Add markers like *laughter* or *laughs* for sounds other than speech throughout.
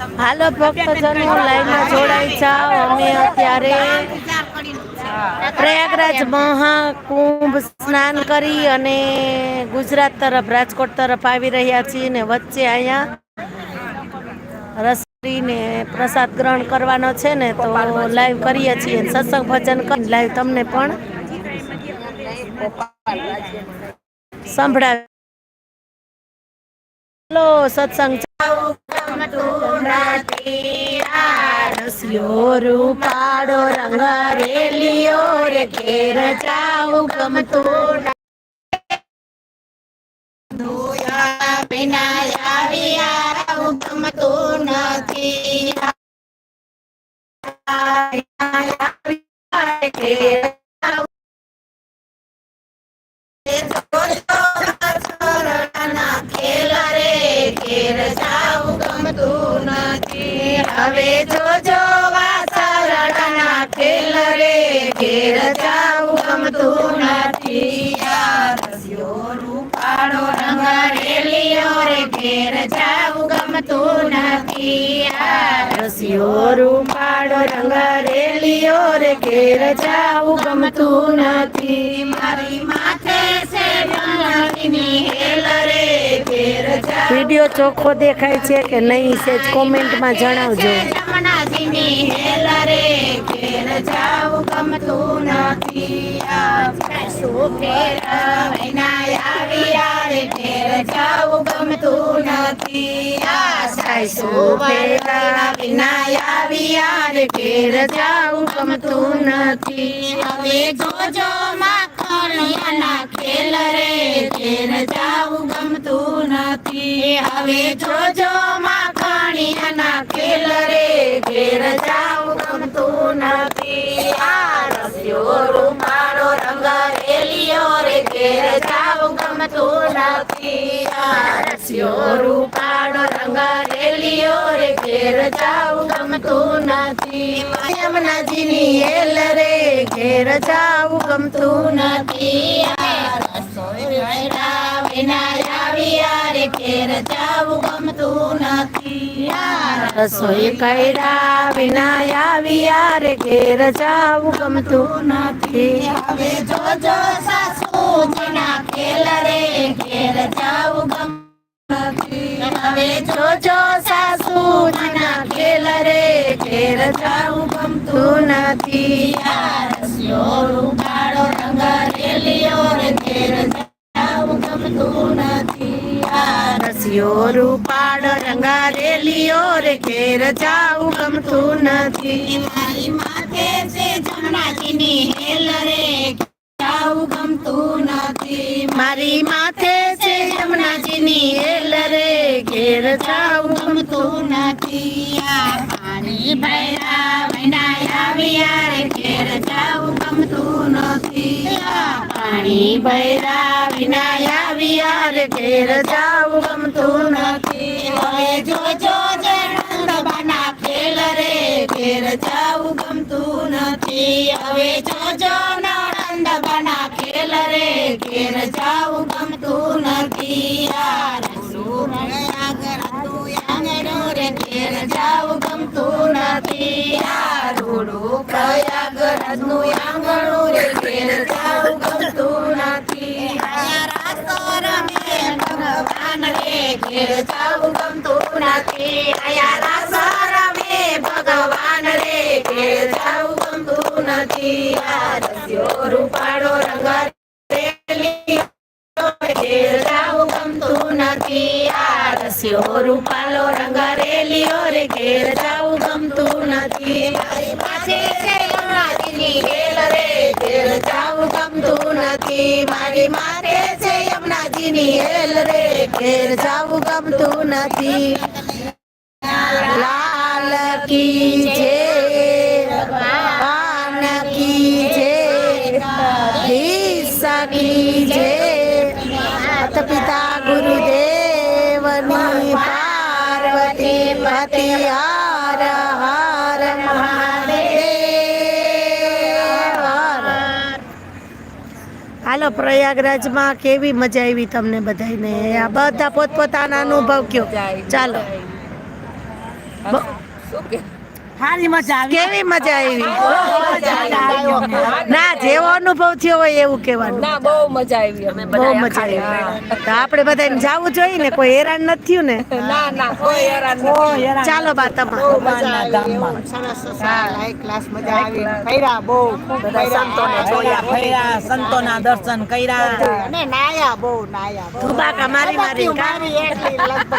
હાલો ભક્તજનો લાઈનમાં જોડાઈ જાઓ. અમે અત્યારે પ્રયાગરાજ મહાકુંભ સ્નાન કરી અને ગુજરાત તરફ, રાજકોટ તરફ આવી રહ્યા છીએ ને વચ્ચે અહીંયા રસરીને પ્રસાદ ગ્રહણ કરવાનો છે ને તો લાઈવ કરીએ છીએ સત્સંગ ભજન કરી લાઈવ તમને પણ સંભળાવે હલો, સત્સંગ રૂપાડો રંગ રેલિયો રે ઘેર જાઉં ગમતું વિના આવી નથી રે ઘેર જાવું ગમતું નથી. હવે જોજો વાસરણના ખેલ રે ઘેર જાવું ગમતું નથી. રૂપાળો રંગ રેલીઓ રે ઘેર જાવું ગમતું નથી. રસિયો રૂપાળો રંગ રેલીઓ રે ઘેર જાઉં ગમતું નથી. મારી માથે છે વીડિયો ચોખ્ખો દેખાય છે કે નહીં સેજ કોમેન્ટમાં જણાવજો. ફેર જાવું ગમતું નથી. હવે જોજો માખણિયાના ખેલ રે ઘેર જાવું ગમતું નથી. હવે જોજો માખણિયાના ખેલ રે ઘેર જાવું ગમતું નથી. આ રસ્યો રૂમાળો રેલિયો રે ઘેર જાવું ગમતું નથી રસ્યો રૂપાળો રંગ રેલિયો રે ઘેર જાવું ગમતું નથી યમુનાજીની હેલ રે ઘેર જાવું ગમતું નથી રસોઈ વેળા વિના આવી યાર ઘેર જાવું ગમતું નથી. હવે જોજો જો ખેલ રે ઘેર જાવું ગમતું હવે જોજો સાસુજીના ખેલ રે ઘેર જાવું ગમતું નથી. આ રસ્યો રૂપાળો રંગ રેલિયો રે ઘેર જાવું ગમતું નથી. આ રસીઓ રૂપાડો રંગ રેલીઓ રે ઘેર જાવું ગમતું નથી. મારી માથે છે જમનાજીની હેલ રે ગમતું નથી. મારી માથે છે યમુનાજીની હેલ રે, ઘેર જાવું ગમતું નથી. આ ઘેર જાવું ગમતું નથી હવે જોજો જે નંદબાના ખેલ રે ઘેર જાવું ગમતું નથી રે નથી આ રસું આગળ આંગણો રે ઘેર જાવું આ રૂડું પ્રયાગરાજનું ઘેર જાવું ગમતું ભગવાન રે ઘેર જાવું ગમતું નથી આ રસ્યો રૂપાળો રંગ ઘેર ગમતું નથી આ રસ્યો રૂપાલો રંગ રેલિયો રે ઘેર જાવું ગમતું નથી. મારી પાસે છે યમુનાજીની ખેલ રે. ખેલ જાવું ગમતું નથી. મારી માથે છે યમુનાજીની હેલ રે. ખેલ જાવું ગમતું નથી. હાલો પ્રયાગરાજમાં કેવી મજા આવી તમને બધાને આ બધા પોતપોતાના અનુભવ કયો? ચાલો. સારી મજા આવી. કેવી મજા આવી. ના અનુભવ થયો હોય એવું કહેવાનું. ના બહુ મજા આવી અમે બહુ મજા આવી. તો આપણે બધાને જવું જોઈએ ને કોઈ હેરાન નથી થયું ને? *laughs* ના ના કોઈ હેરાન. ચાલો બા તમારે. બાના ધામમાં બધા સંતોને જોયા ફર્યા. સંતોના દર્શન કર્યા. ધુબાકા મારી મારી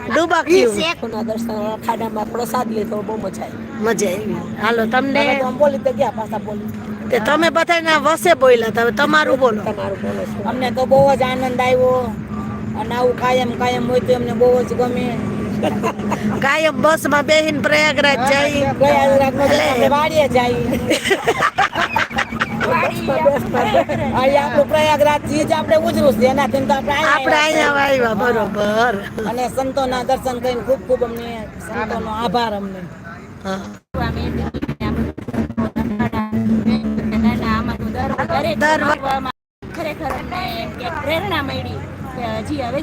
ડુબાક્યું ના દર્શન ખાડામાં પ્રસાદ લીધો બહુ મજા આવી. મજા આવી. હાલો તમને બોલી તો ગયા પાછા બોલી. તે તમે બધાના વસે બોલ્યા તમે તમારું બોલો. તમારું બોલો અમને તો બહુ જ આનંદ આવ્યો. અને આવું કાયમ કાયમ હોય તો અમને બહુ જ ગમે. કાયમ બસમાં બેહીન પ્રયાગરાજ જાય. વાડીએ જાય. આપણું પ્રયાગરાજથી જ આપણે ઉજરું છે એનાથી તો આપણે અહીંયા આવ્યા બરોબર. અને સંતોના દર્શન કરીને ખૂબ ખૂબ અમને સંતોનો આભાર અમને. હા. દર ખરેખર અમને એક પ્રેરણા મળી કે હજી હવે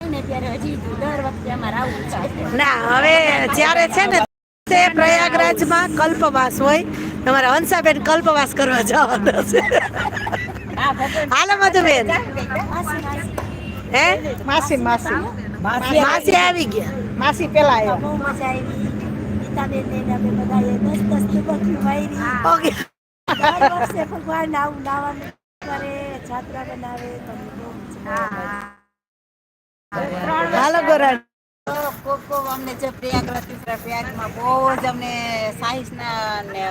ને ત્યારે હજી દર વખતે અમારે આવું છે ના હવે જ્યારે છે ને તે પ્રયાગરાજમાં કલ્પવાસ હોય તમારે હંસાબેન કલ્પવાસ કરવા જવાના છે. હાલો મધુબેન. હે? માસી માસી. માસી આવી ગયા. માસી પેલા આવ્યા. બહુ મજા આવી. ગીતાબેન ને અમે બધાએ દસ દસ તુબકી મારી ઓકે. દર વર્ષે ભગવાન આવું નાવાનું કરે જાત્રા બનાવે બહુ હાલો ગોરાણ ખૂબ ખૂબ અમને જે પ્રયાગરાજ પ્રયાગમાં બહુ જ અમને સાહી સ્નાન ને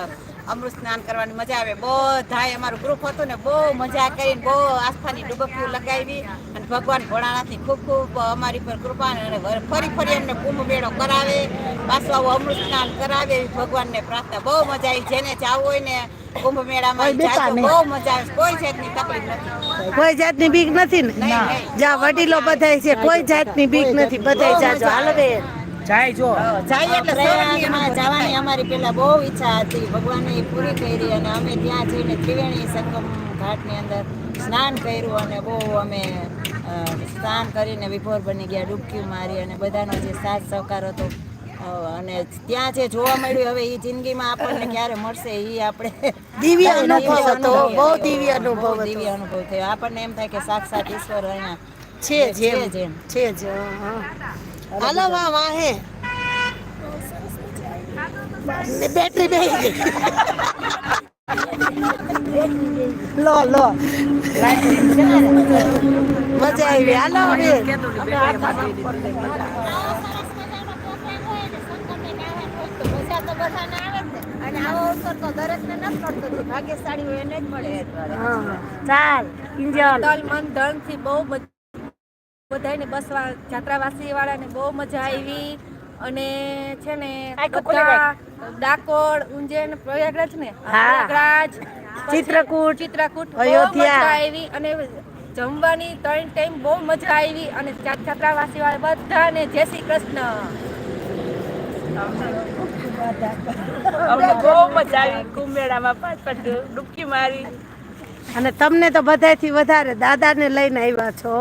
અમૃત સ્નાન કરવાની મજા આવે. બધાય અમારું ગ્રુપ હતું ને બહુ મજા કરીને બહુ આસ્થાની ડુબકીઓ લગાવી અને ભગવાન ભોળાનાથની ખૂબ ખૂબ અમારી પર કૃપા અને ફરી ફરી અમને કુંભ મેળો કરાવે પાછું આવું અમૃત સ્નાન કરાવે ભગવાનને પ્રાર્થના બહુ મજા આવી. જેને જવું હોય ને કુંભ મેળામાં બહુ મજા આવે કોઈ જાતની તકલીફ નથી. કોઈ જાતની બીક નથી ને. જ્યાં વડીલો બધાય છે કોઈ જાતની બીક નથી. બધાય જાજો. હાલો બેન. જાય જો. જાય એટલે પ્રયાગમાં જવાની અમારી પેલા બહુ ઈચ્છા હતી. ભગવાને એ પૂરી કરી અને અમે ત્યાં જઈને ત્રિવેણી સંગમ ઘાટની અંદર સ્નાન કર્યું અને બહુ અમે સ્નાન કરીને વિભોર બની ગયા ડૂબકી મારી અને બધાનો જે સાથ સહકાર હતો અને ત્યાં જે જોવા મળ્યું હવે એ જિંદગીમાં આપણને ક્યારે મળશે એ આપણે *laughs* દિવ્ય અનુભવ દિવ્ય હતો અનુભવ. બહુ દિવ્ય અનુભવ દિવ્ય અનુભવ થયો. આપણને એમ થાય કે સાક્ષાત ઈશ્વર અહીંયા છે છે જેમ જેમ. છે જ હાલો વાહ વાહે બેટરી બે લો લો. મજા આવી. હાલો બેન મજા તો બધાને આવે જ ને અને આવો અવસર તો દરેકને નથી મળતો. ભાગ્યશાળી હોય એને જ મળે ચાલ કિંજલ તલ મન ધનથી બહુ બધાને બસ જાત્રાવાસી વાળાને બહુ મજા આવી. અને છે ને બધા ડાકોર ઉંજેન પ્રયાગરાજ ને પ્રયાગરાજ ચિત્રકૂટ, ચિત્રકૂટ અયોધ્યા. આવી. અને જમવાની ત્રણ ટાઈમ બહુ મજા આવી. અને છાત્રાવાસી વાળા બધાને જય શ્રી કૃષ્ણ. અમને બહુ મજા આવી કુંભ મેળામાં પાંચ પાંચ ડૂબકી મારી. અને તમને તો બધાથી વધારે દાદાને લઈને આવ્યા છો.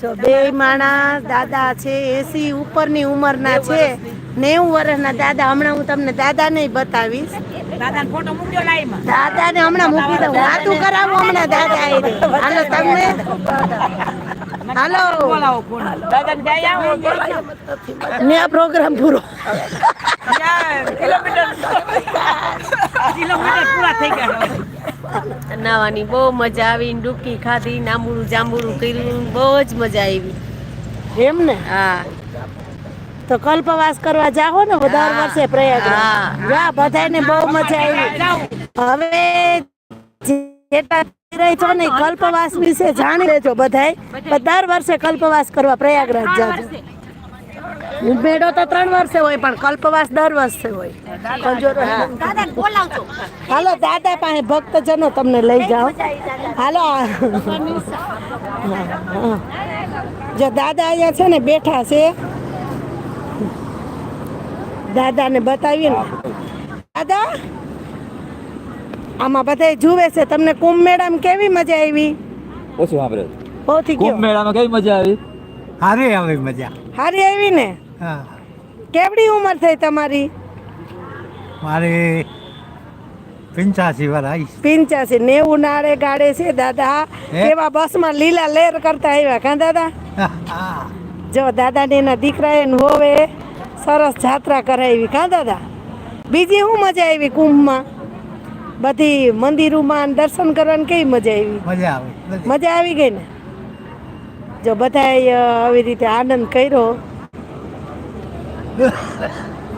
જો બે માણા દાદા છે એસી ઉપરની ઉંમરના છે. નેવું વર્ષના દાદા હમણાં હું તમને દાદા ને બતાવીશ. દાદાનો ફોટો મૂક્યો લાઈમાં દાદાને હમણાં મૂકી દઉં. વાતું કરાવું હમણાં દાદા આવી હાલો તમને. હાલો. બોલાવો ને આ પ્રોગ્રામ પૂરો. નાવાની બહુ મજા આવી ડૂબકી ખાધી નાંબુડું જાંબુડું કર્યું બહુ જ મજા આવી. એમ ને? હા. તો કલ્પવાસ કરવા જાઓ ને દર વર્ષે પ્રયાગ. જા બધાને બહુ મજા આવી. હવે રહી છો ને કલ્પવાસ વિશે જાણી લેજો બધાય. દર વર્ષે કલ્પવાસ કરવા પ્રયાગરાજ જાજો. મેળો તો ત્રણ વર્ષે હોય પણ કલ્પવાસ દર વર્ષે હોય. કંજોરો દાદાને બોલાવજો. હાલો દાદા પાસે ભક્તજનો તમને લઈ જાઓ. હાલો જો દાદા અહીંયા છે ને બેઠા છે. દાદાને બતાવીએ ને. દાદા આમાં બધા જુએ છે. તમને કુંભ મેળામાં કેવી મજા આવી? ઓછું સાંભળે. બહુથી કુંભ મેળામાં કેવી મજા આવી? હારી આવી મજા. સારી આવી ને હા. કેવડી ઉંમર થઈ તમારી? મારે પિંચાસી વાર આવી પિંચાસી નેવું નાળે ગાડે છે દાદા. એવા બસમાં લીલા લેર કરતા આવ્યા કાં દાદા? જો દાદાને એના દીકરાએ ને હોવે સરસ જાત્રા કરાવી. કાં દાદા? બીજી શું મજા આવી કુંભમાં? બધી મંદિરોમાં દર્શન કરવાની કેવી મજા આવી? મજા આવે મજા આવી ગઈ ને? જો બધાએ આવી રીતે આનંદ કર્યો.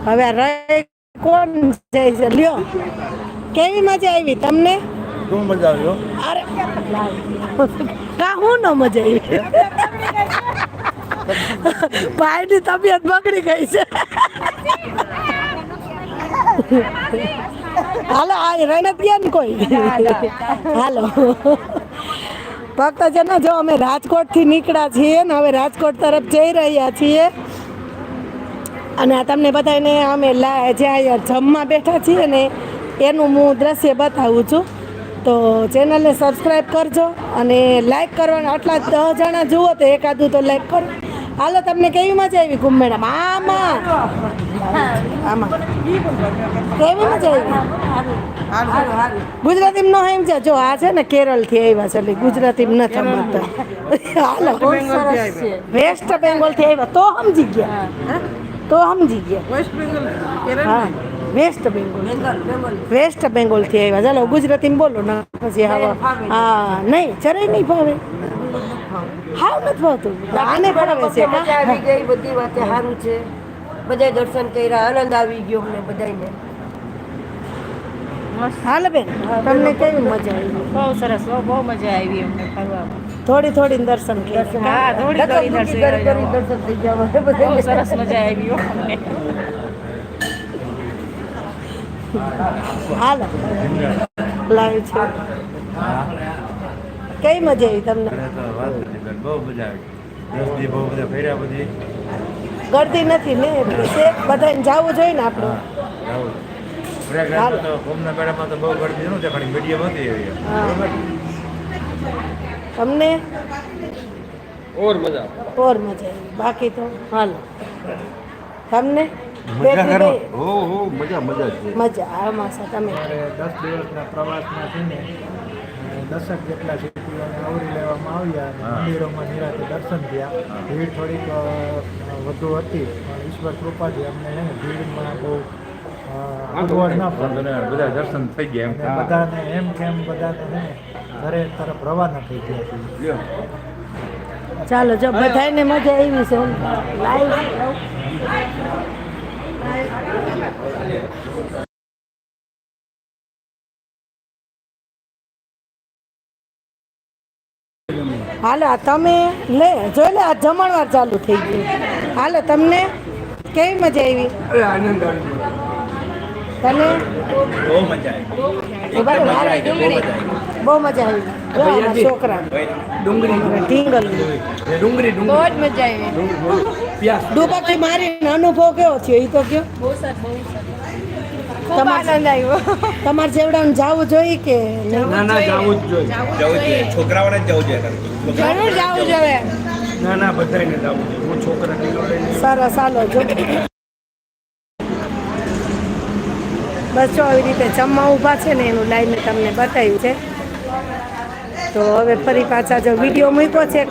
હવે રહે કોણ જાય છે લ્યો. કેવી મજા આવી તમને? શું મજા આવ્યો અરે કા હું ન મજા આવી? ભાઈની તબિયત બગડી ગઈ છે. હાલો આ રણત ગયા ને કોઈ હાલો. ભક્તજનો, જો અમે રાજકોટથી નીકળ્યા છીએ ને, હવે રાજકોટ તરફ જઈ રહ્યા છીએ. અને આ તમને બધાને અમે જ્યાં જમવા બેઠા છીએ ને, એનું હું દ્રશ્ય બતાવું છું. તો ચેનલને સબસ્ક્રાઈબ કરજો અને લાઈક કરવાના, આટલા દસ જણા જુઓ તો એકાદું તો લાઈક કરો. હાલો તમને કેવી મજા આવી કુંભ મેળામાં આમાં. આમાં કેવી મજા આવી? ગુજરાતી નો એમ છે જો આ છે ને કેરળથી આવ્યા છે એટલે ગુજરાતી ન સમજતા. હાલો. વેસ્ટ બેંગોલથી આવ્યા. તો સમજી ગયા. તો સમજી ગયા. હા. વેસ્ટ બેંગોલ. વેસ્ટ બેંગોલ. થી આવ્યા. ચાલો ગુજરાતી બોલો. ના પછી હા હા નહીં જરાય નહીં ભાવે હાવ નથી ભાવતું. આને ભાવે છે આવી ગઈ બધી વાતે સારું છે. બધા દર્શન કર્યા આનંદ આવી ગયો અમને બધાને હાલ બેન તમને કેવી મજા આવી? બહુ સરસ બહુ મજા આવી અમને ફરવામાં. થોડી થોડી દર્શન હા થોડી થોડી દર્શન. દર્શન થઈ ગયા બહુ સરસ મજા આવી અમને. હાલો. લાઈવ છે. કઈ મજા આવી તમને? બહુ મજા આવી. બહુ બધા ફેર્યા બધી ગળતી નથી ને એટલે છે? બધાને જવું જોઈએ ને આપણે. તમને? ઓર મજા ઓર મજા બાકી તો? હાલો. તમને? મજા કરો. હો હો મજા મજા જ છે. મજા. આમાં તમે. દસ દિવસના પ્રવાસમાં છે અ, દસક જેટલા શિલ્પીઓને આવરી લેવામાં આવ્યા અને મંદિરોમાં નિરાતે દર્શન થયા. ભીડ થોડીક વધુ હતી. પણ ઈશ્વર કૃપાથી અમને ભીડમાં બહુ બધા દર્શન થઈ ગયા એમ. બધાને એમ કેમ બધાને ઘરે તરફ રવાના થઈ ગયા. ચાલો જો બધાને મજા આવી છે. લાઈવ હાલો આ તમે લે જોઈ લે આ જમણવાર ચાલુ થઈ ગયું. હાલો તમને કેવી મજા આવી? તને? બહુ મજા આવી. બહુ મજા આવી છોકરા ડુંગળી ઢીંગલ. ડુંગળી બહુ જ મજા આવી ડૂબાકી મારીને અનુભવ કેવો થયો? એ તો કયો? ખૂબ આનંદ આવ્યો. તમારે જેવડાને જવું જોઈએ કે ના ના જાવું જ જોઈએ. જવું જોઈએ. છોકરાઓને જવું જોઈએ. જરૂર જવું જોઈએ ના ના બધાને જવું જોઈએ હું છોકરા સરસ હાલો જો. બસ જો આવી રીતે જમવા ઊભા છે ને એનું લાઈને મેં તમને બતાવ્યું છે. તો હવે ફરી પાછા જો વીડિયો મૂક્યો છે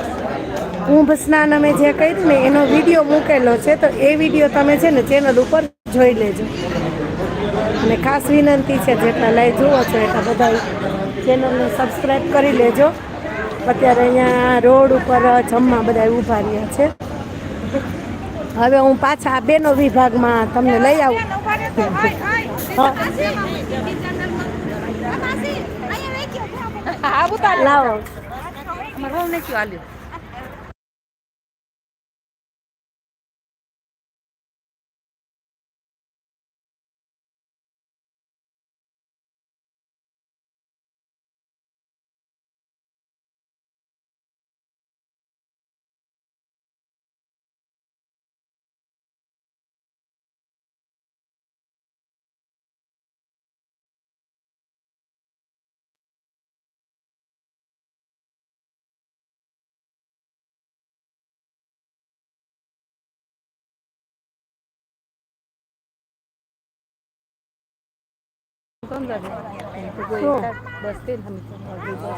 કુંભ સ્નાન અમે જે કર્યું ને એનો વીડિયો મૂકેલો છે તો એ વીડિયો તમે છે ને ચેનલ ઉપર જોઈ લેજો. અને ખાસ વિનંતી છે જેટલા લાઈવ જુઓ છો એટલા બધા ચેનલને સબસ્ક્રાઈબ કરી લેજો. અત્યારે અહીંયા રોડ ઉપર જમવા બધા ઊભા રહ્યા છે. હવે હું પાછા આ બેનો વિભાગમાં તમને લઈ આવું. લાવો.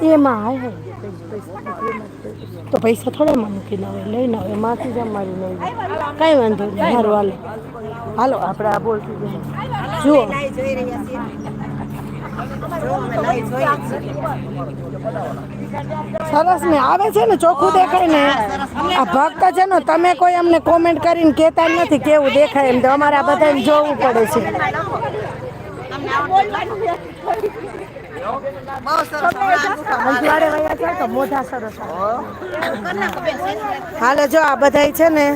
એમાં તો પૈસા થોડા માં મૂકીને લઈ હવે માથી જ મારી લઈ કાંઈ વાંધો નહીં. હારું હાલો. હાલો, આપણે આ બોલતી જુઓ. સરસ ને આવે છે ને, ચોખ્ખું દેખાય ને. આ ભક્ત છે ને, તમે કોઈ અમને કોમેન્ટ કરીને કહેતા નથી કેવું દેખાય એમ તો અમારે આ બધાને જોવું પડે છે. હાલે, જો આ બધાય છે ને.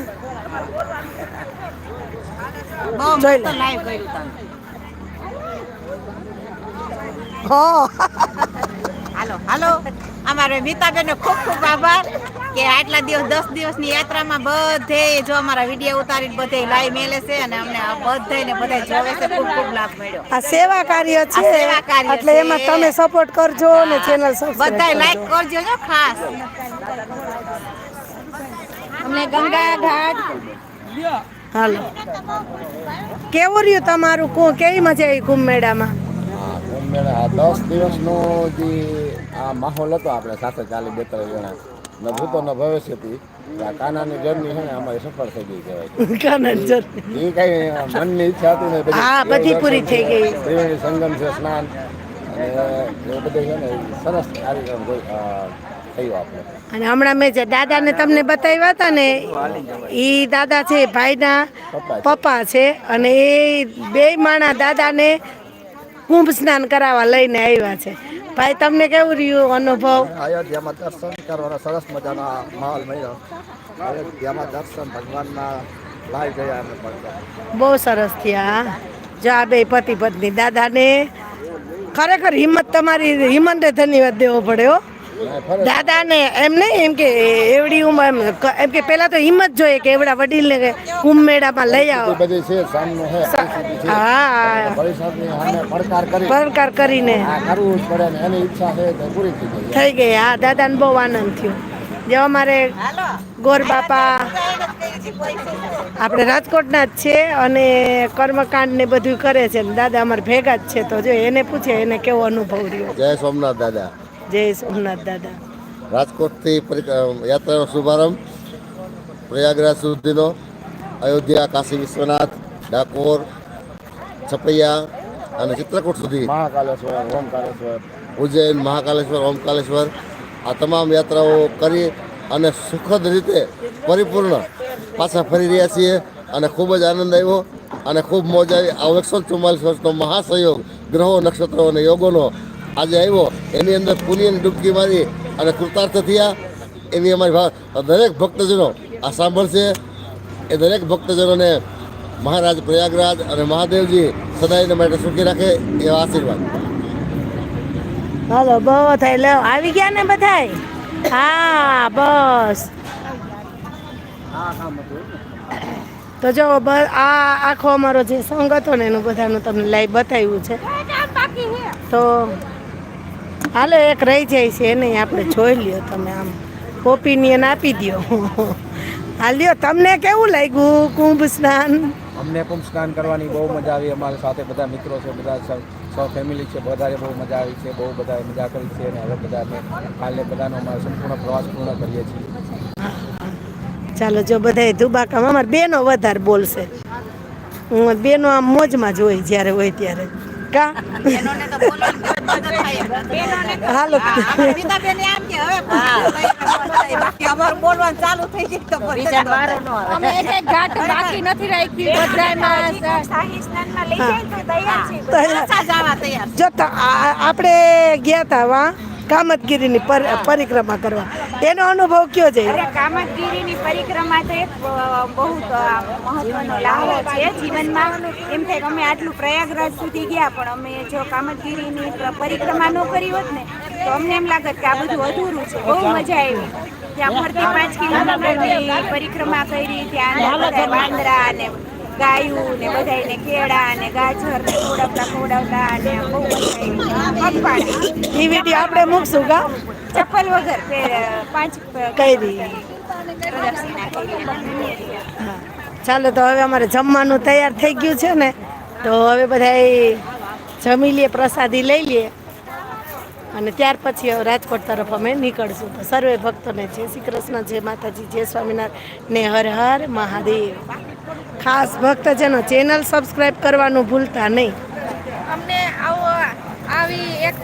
જોઈ લે. હાલો હાલો. અમારે મીતાબેન ખૂબ ખૂબ આભાર. કે આટલા દિવસ દસ દિવસની યાત્રામાં બધે જો અમારા વીડિયો ઉતારી બધે લાઈવ મેલે છે અને અમને બધે ને બધા જોવે છે ખૂબ ખૂબ લાભ મળ્યો. આ સેવા કાર્ય છે સેવા કાર્ય એટલે એમાં તમે સપોર્ટ કરજો ને ચેનલ સબસ્ક્રાઇબ બધાય લાઈક કરજો કરજો જો ખાસ. અમને ગંગા ઘાટ. હાલો. કેવું રહ્યું તમારું કું? કેવી મજા આવી કુંભ મેળામાં? કુંભ મેળા દસ દિવસનો જે આ માહોલ હતો આપણે સાથે ચાલી બે ત્રણ જણા. ન ભૂતો ન ભવિષ્યથી આ કાનાની જર્ની છે ને અમારી સફળ થઈ ગઈ કહેવાય. એ કઈ મનની ઈચ્છા હતી ને હા, બધી પૂરી થઈ ગઈ. ત્રિવેણી સંગમ છે સ્નાન અને એ બધું છે ને સરસ કાર્યક્રમ થયો આપણે અને હમણાં મેં જે દાદાને તમને બતાવ્યા હતા ને એ દાદા છે ભાઈના. પપ્પા છે અને એ બે માણા દાદાને કુંભ સ્નાન કરાવવા લઈને આવ્યા છે. ભાઈ તમને કેવું રહ્યું અનુભવ? અયોધ્યામાં દર્શન કરવાના સરસ મજાના માહોલ મળ્યો. અયોધ્યામાં દર્શન ભગવાનના લાઈ ગયા બહુ સરસ થયા જો આ બે પતિ પત્ની દાદાને ખરેખર હિંમત તમારી હિંમતને ધન્યવાદ દેવો પડ્યો દાદાને એમ નહીં એમ કે એવડી ઉંમર એમ એમ કે પહેલા તો હિંમત જોઈએ કે એવડા વડીલને કુંભ મેળામાં લઈ આવો. બધી છે સામનો છે હા પડકાર કરીને. કરવું પડે ને એની ઈચ્છા છે તો પૂરી થઈ ગઈ થઈ ગઈ. હા દાદાને બહુ આનંદ થયો. જે અમારે ગોર બાપા. આપણે રાજકોટના જ છે અને કર્મકાંડ ને બધું કરે છે દાદા અમારે ભેગા જ છે. તો જો એને પૂછે એને કેવો અનુભવ રહ્યો? જય સોમનાથ દાદા. જય સોમનાથ દાદા. રાજકોટથી યાત્રાનો શુભારંભ. પ્રયાગરાજ સુધીનો. અયોધ્યા કાશી વિશ્વનાથ ડાકોર છપૈયા અને ચિત્રકૂટ સુધી. મહાકાલેશ્વર ઓમકાલેશ્વર. ઉજ્જૈન મહાકાલેશ્વર ઓમકાલેશ્વર. આ તમામ યાત્રાઓ કરી અને સુખદ રીતે પરિપૂર્ણ પાછા ફરી રહ્યા છીએ અને ખૂબ જ આનંદ આવ્યો અને ખૂબ મોજ આવી. આ એકસો ચુમ્માલીસ વર્ષનો મહાસહયોગ ગ્રહો નક્ષત્રો અને યોગોનો આજે આવ્યો, એની અંદર પુણ્યની ડૂબકી મારી અને કૃતાર્થ થયા. એવી અમારી દરેક ભક્તજનો, આ સાંભળશે. એ દરેક ભક્તજનોને મહારાજ પ્રયાગરાજ અને મહાદેવજી સદાયને માટે સુખી રાખે એવા આશીર્વાદ. હાલો થાય. લે, આવી ગયા ને બધાય? હા, બસ. તો જો બસ આ આખો અમારો જે સંગ હતો ને એનું બધાનું તમને લાઈવ બતાવ્યું છે. તો હાલો એક રહી જાય છે એને આપણે જોઈ લ્યો તમે આમ. ઓપિનિયન આપી દો હાલ્યો તમને કેવું લાગ્યું કુંભ સ્નાન? અમને કુંભ સ્નાન કરવાની બહુ મજા આવી. અમારા સાથે બધા મિત્રો છે બધા સ- ફેમિલી છે બધાએ બહુ મજા આવી છે બહુ બધાએ મજા કરી છે અને હવે બધાને કાલે બધાનો અમારો સંપૂર્ણ પ્રવાસ પૂર્ણ કરીએ છીએ. ચાલો જો બધાય ધુબાકામાં અમારે બેનો વધારે બોલશે. હું બેનો આમ મોજમાં જ હોય જ્યારે હોય ત્યારે. કા. હાલો આપણે ગયા તા વા. કામતગીરીની પરિક્રમા કરવા. એનો અનુભવ કયો છે? કામતગીરીની પરિક્રમા તો એક બહુ મહત્વનો લાહો છે. જીવનમાં એમ થાય કે અમે આટલું પ્રયાગરાજ સુધી ગયા પણ અમે જો કામતગીરીની પરિક્રમા ન કરી હોત ને તો અમને એમ લાગત કે આ બધું અધૂરું છે. બહુ મજા આવી. ત્યાં ફરતી પાંચ કિલોમીટરની પરિક્રમા કરી ત્યાં વાંદરા ને ગાયું ને બધાને કેળા ને ગાજર ને ખવડાવતા ખવડાવતા અને બહુ મજા એ વીડિયો આપણે મૂકશું કા? ચપ્પલ વગર પાંચ કરી ચાલો તો હવે અમારે જમવાનું તૈયાર થઈ ગયું છે ને. તો હવે બધા જમી લઈએ પ્રસાદી લઈ લઈએ અને ત્યાર પછી રાજકોટ તરફ અમે નીકળશું. તો સર્વે ભક્તોને જય શ્રી કૃષ્ણ, જય માતાજી, જય સ્વામિનારાયણ ને હર હર મહાદેવ. ખાસ ભક્તજનો ચેનલ સબસ્ક્રાઈબ કરવાનું ભૂલતા નહીં. અમને આવો આવી એક